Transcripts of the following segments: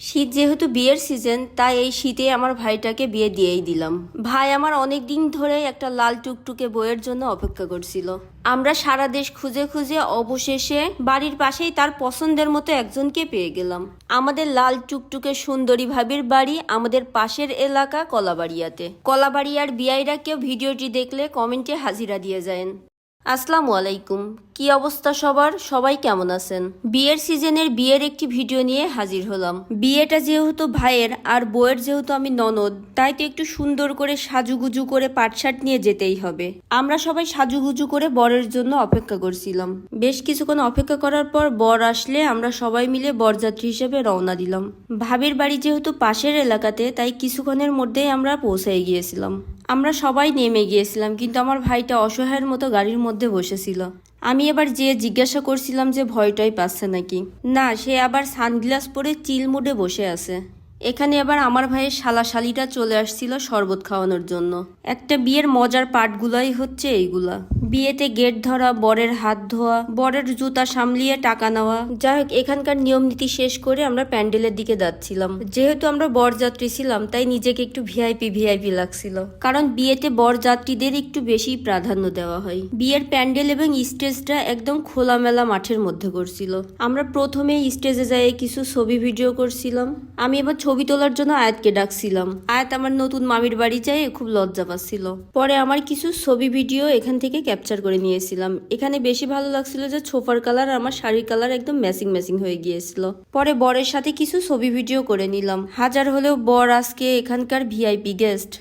শীত যেহেতু বিয়ের সিজন তাই এই শীতে আমার ভাইটাকে বিয়ে দিয়েই দিলাম। ভাই আমার অনেক দিন ধরে একটা লাল টুকটুকে বইয়ের জন্য অপেক্ষা করছিল। আমরা সারা দেশ খুঁজে খুঁজে অবশেষে বাড়ির পাশেই তার পছন্দের মতো একজনকে পেয়ে গেলাম। আমাদের লাল টুকটুকে সুন্দরী ভাবির বাড়ি, আমাদের পাশের এলাকা কলাবাড়িয়াতে। কলাবাড়িয়ার বিয়াইরা কেউ ভিডিওটি দেখলে কমেন্টে হাজিরা দিয়ে যায়েন। আসসালামু আলাইকুম। কি অবস্থা সবার? সবাই কেমন আছেন? বিয়ের সিজনের বিয়ের একটি ভিডিও নিয়ে হাজির হলাম। বিয়েটা যেহেতু ভাইয়ের আর বউয়ের যেহেতু আমি ননদ, তাই তো একটু সুন্দর করে সাজুগুজু করে পাটশাট নিয়ে যেতেই হবে। আমরা সবাই সাজুগুজু করে বরের জন্য অপেক্ষা করছিলাম। বেশ কিছুক্ষণ অপেক্ষা করার পর বর আসলে আমরা সবাই মিলে বরযাত্রী হিসেবে রওনা দিলাম। ভাবির বাড়ি যেহেতু পাশের এলাকাতে, তাই কিছুক্ষণের মধ্যেই আমরা পৌঁছে গিয়েছিলাম। আমরা সবাই নেমে গিয়েছিলাম, কিন্তু আমার ভাইটা অসহায়ের মতো গাড়ির মধ্যে বসেছিল। আমি এবার যে জিজ্ঞাসা করছিলাম যে ভয়টাই পাচ্ছে নাকি। না, সে আবার সানগ্লাস পরে চিল মুডে বসে আছে। এখানে আবার আমার ভাইয়ের শালাশালিটা চলে আসছিল শরবত খাওয়ানোর জন্য। একটা বিয়ের মজার পার্টগুলাই হচ্ছে এইগুলা। বিয়েতে গেট ধরা, বরের হাত ধোয়া, বরের জুতা সামলিয়ে টাকা নেওয়া। যাই হোক এখানকার নিয়ম নীতি শেষ করে আমরা প্যান্ডেলের দিকে যাচ্ছিলাম। যেহেতু আমরা বরযাত্রী ছিলাম, তাই নিজেকে একটু ভিআইপি ভিআইপি লাগছিল। কারণ বিয়েতে বরযাত্রীদের একটু বেশি প্রাধান্য দেওয়া হয়। বিয়ের প্যান্ডেল এবং স্টেজটা একদম খোলামেলা মাঠের মধ্যে করছিল। আমরা প্রথমে স্টেজে যাই কিছু ছবি, ভিডিও করছিলাম। আমি এবার ছবি তোলার জন্য আয়াতকে ডাকছিলাম। আয়াত আমার নতুন মামির বাড়ি যায় খুব লজ্জা পাচ্ছিল। পরে আমার কিছু ছবি, ভিডিও এখান থেকে ক্যাপচার করে নিয়েছিলাম। এখানে বেশি ভালো লাগছিল যে ছোফার কালার আমার শাড়ির কালার একদম ম্যাচিং ম্যাচিং হয়ে গিয়েছিল। পরে বরের সাথে কিছু ছবি ভিডিও করে নিলাম। হাজার হলেও বর আজকে এখানকার ভিআইপি গেস্ট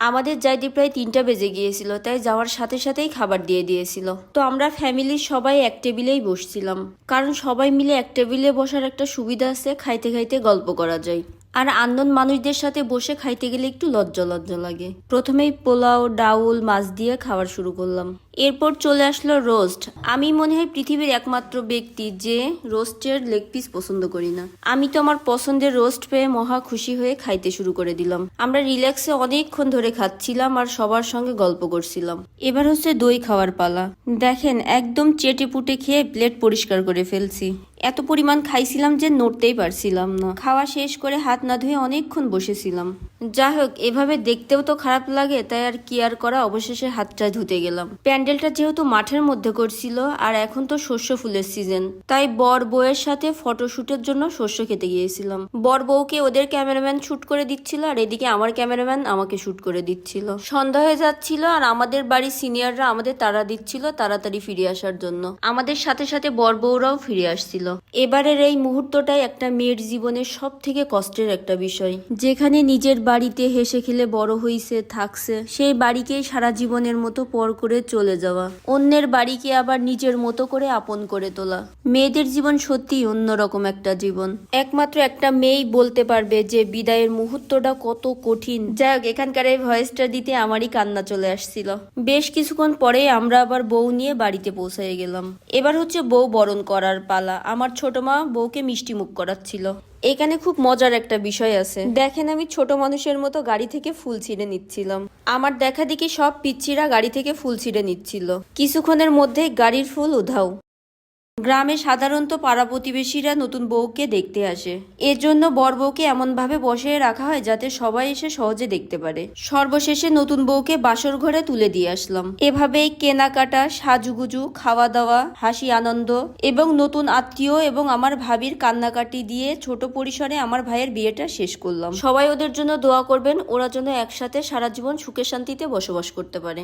আমাদের যাইতে প্রায় তিনটা বেজে গিয়েছিল, তাই যাওয়ার সাথে সাথেই খাবার দিয়ে দিয়েছিল। তো আমরা ফ্যামিলির সবাই এক টেবিলেই বসছিলাম। কারণ সবাই মিলে এক টেবিলে বসার একটা সুবিধা আছে, খাইতে খাইতে গল্প করা যায়। আর আন্দন মানুষদের সাথে বসে খাইতে গেলে একটু লজ্জা লজ্জা লাগে। প্রথমেই পোলাও, ডাউল, মাছ দিয়ে খাওয়ার শুরু করলাম। এরপর চলে আসলো রোস্ট। আমি মনে হয় পৃথিবীর একমাত্র ব্যক্তি যে রোস্টের লেগ পিস পছন্দ করি না। আমি তো আমার পছন্দের রোস্ট পেয়ে মহা খুশি হয়ে খাইতে শুরু করে দিলাম। আমরা রিল্যাক্সে অনেকক্ষণ ধরে খাচ্ছিলাম আর সবার সঙ্গে গল্প করছিলাম। এবার হচ্ছে দই খাওয়ার পালা। দেখেন, একদম চেটে পুটে খেয়ে প্লেট পরিষ্কার করে ফেলছি। এত পরিমাণ খাইছিলাম যে নড়তেই পারছিলাম না। খাওয়া শেষ করে হাত না ধুয়ে অনেকক্ষণ বসেছিলাম। যাই হোক, এভাবে দেখতেও তো খারাপ লাগে, তাই আর কি আর করা? অবশেষে হাতটা ধুতে গেলাম। প্যান্ডেলটা যেহেতু মাঠের মধ্যে করছিল, আর এখন তো শস্য ফুলের সিজন তাই বর বউয়ের সাথে ফটোশুটের জন্য শস্য খেতে গিয়েছিলাম। বর বউকে ওদের ক্যামেরাম্যান শুট করে দিচ্ছিল, আর এদিকে আমার ক্যামেরাম্যান আমাকে শুট করে দিচ্ছিল। সন্ধ্যা হয়ে যাচ্ছিল, আর আমাদের বাড়ির সিনিয়ররা আমাদের তাড়া দিচ্ছিল তাড়াতাড়ি ফিরে আসার জন্য। আমাদের সাথে সাথে বর বউরাও ফিরে আসছিল। এবারের এই মুহূর্তটাই একটা মেয়ের জীবনের সব থেকে কষ্টের একটা বিষয়। যেখানে নিজের বাড়িতে হেসে খেলে বড় হইছে, থাকছে, সেই বাড়িকেই সারা জীবনের মতো পর করে চলে যাওয়া। অন্যের বাড়িকে আবার নিজের মতো করে আপন করে তোলা। মেয়েদের জীবন সত্যিই অন্যরকম একটা জীবন। একমাত্র একটা মেয়েই বলতে পারবে যে, বিদায়ের মুহূর্তটা কত কঠিন। যাই হোক এখানকার এই ভয়েসটা দিতে আমারই কান্না চলে আসছিল। বেশ কিছুক্ষণ পরে আমরা আবার বউ নিয়ে বাড়িতে পৌঁছে গেলাম। এবার হচ্ছে বউ বরণ করার পালা। আমার ছোট মা বউকে মিষ্টি মুখ করাচ্ছিল। এখানে খুব মজার একটা বিষয় আছে। দেখেন আমি ছোট মানুষের মতো গাড়ি থেকে ফুল ছিঁড়ে নিচ্ছিলাম। আমার দেখা দেখি সব পিচ্ছিরা গাড়ি থেকে ফুল ছিঁড়ে নিচ্ছিল। কিছুক্ষণের মধ্যেই গাড়ির ফুল উধাও। গ্রামে সাধারণত পাড়া প্রতিবেশীরা নতুন বউকে দেখতে আসে। এর জন্য বর বউকে এমনভাবে বসিয়ে রাখা হয় যাতে সবাই এসে সহজে দেখতে পারে। সর্বশেষে নতুন বউকে বাসর ঘরে তুলে দিয়ে আসলাম। এভাবেই কেনাকাটা, সাজুগুজু খাওয়া দাওয়া হাসি, আনন্দ এবং নতুন আত্মীয় এবং আমার ভাবির কান্নাকাটি দিয়ে ছোট পরিসরে আমার ভাইয়ের বিয়েটা শেষ করলাম। সবাই ওদের জন্য দোয়া করবেন, ওরা যেন একসাথে সারা জীবন সুখে শান্তিতে বসবাস করতে পারে।